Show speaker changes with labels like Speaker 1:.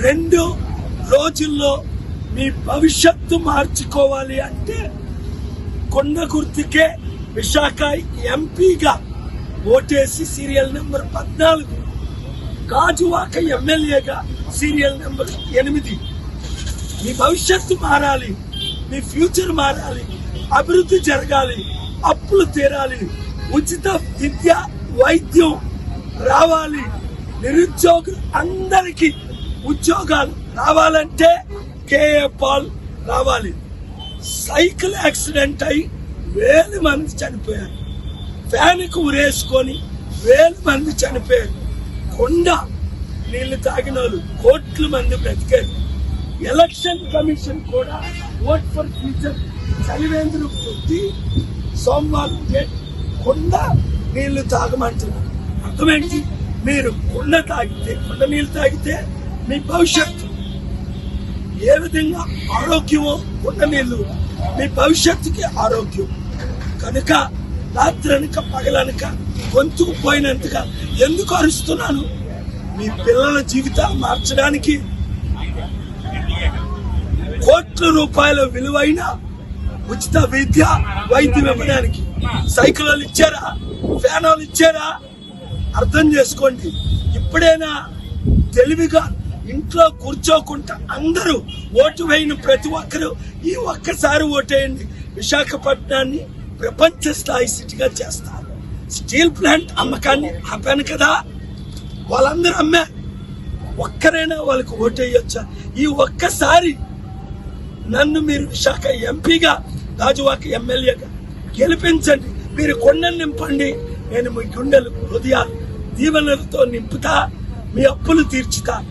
Speaker 1: రెండు రోజుల్లో మీ భవిష్యత్తు మార్చుకోవాలి అంటే కొండ గుర్తుకే విశాఖ ఎంపీగా ఓటేసి సీరియల్ నెంబర్ పద్నాలుగు గాజువాక ఎమ్మెల్యేగా సీరియల్ నెంబర్ ఎనిమిది. మీ భవిష్యత్తు మారాలి మీ ఫ్యూచర్ మారాలి అభివృద్ధి జరగాలి అప్పులు తీరాలి ఉచిత విద్య వైద్యం రావాలి నిరుద్యోగులు అందరికీ ఉద్యోగాలు రావాలంటే కేఏ పాల్ రావాలి. సైకిల్ యాక్సిడెంట్ అయి వేలు మంది చనిపోయారు. ఫ్యాన్కి ఉరేసుకొని వేల మంది చనిపోయారు. కొండ నీళ్ళు తాగిన వాళ్ళు కోట్ల మంది బ్రతికారు. ఎలక్షన్ కమిషన్ కూడా ఓట్ ఫర్ ఫ్యూచర్ చలివేంద్ర వృత్తి సోమవారం డేట్ కొండ నీళ్ళు తాగమంటున్నారు. అర్థమేంటి? మీరు కొండ తాగితే కొండ నీళ్ళు తాగితే మీ భవిష్యత్తు. ఏ విధంగా ఆరోగ్యమో ఉన్న నీళ్ళు మీ భవిష్యత్తుకి ఆరోగ్యం. కనుక రాత్రనక పగలనక గొంతుకు పోయినంతగా ఎందుకు అరుస్తున్నాను? మీ పిల్లల జీవితాలు మార్చడానికి కోట్ల రూపాయల విలువైన ఉచిత విద్య వైద్యం ఇవ్వడానికి సైకిళ్ళు ఇచ్చారా? ఫ్యాన్ ఇచ్చారా? అర్థం చేసుకోండి. ఇప్పుడైనా తెలివిగా ఇంట్లో కూర్చోకుండా అందరూ ఓటు వేయని ప్రతి ఒక్కరూ ఈ ఒక్కసారి ఓటేయండి. విశాఖపట్నాన్ని ప్రపంచ స్థాయి సిటీగా చేస్తారు. స్టీల్ ప్లాంట్ అమ్మకాన్ని ఆపాను కదా. వాళ్ళందరూ అమ్మే. ఒక్కరైనా వాళ్ళకి ఓటేయొచ్చా? ఈ ఒక్కసారి నన్ను మీరు విశాఖ ఎంపీగా రాజువాక ఎమ్మెల్యేగా గెలిపించండి. మీరు కొండలు నింపండి. నేను మీ గుండెలు హృదయాలు దీవెనలతో నింపుతా. మీ అప్పులు తీర్చుతా.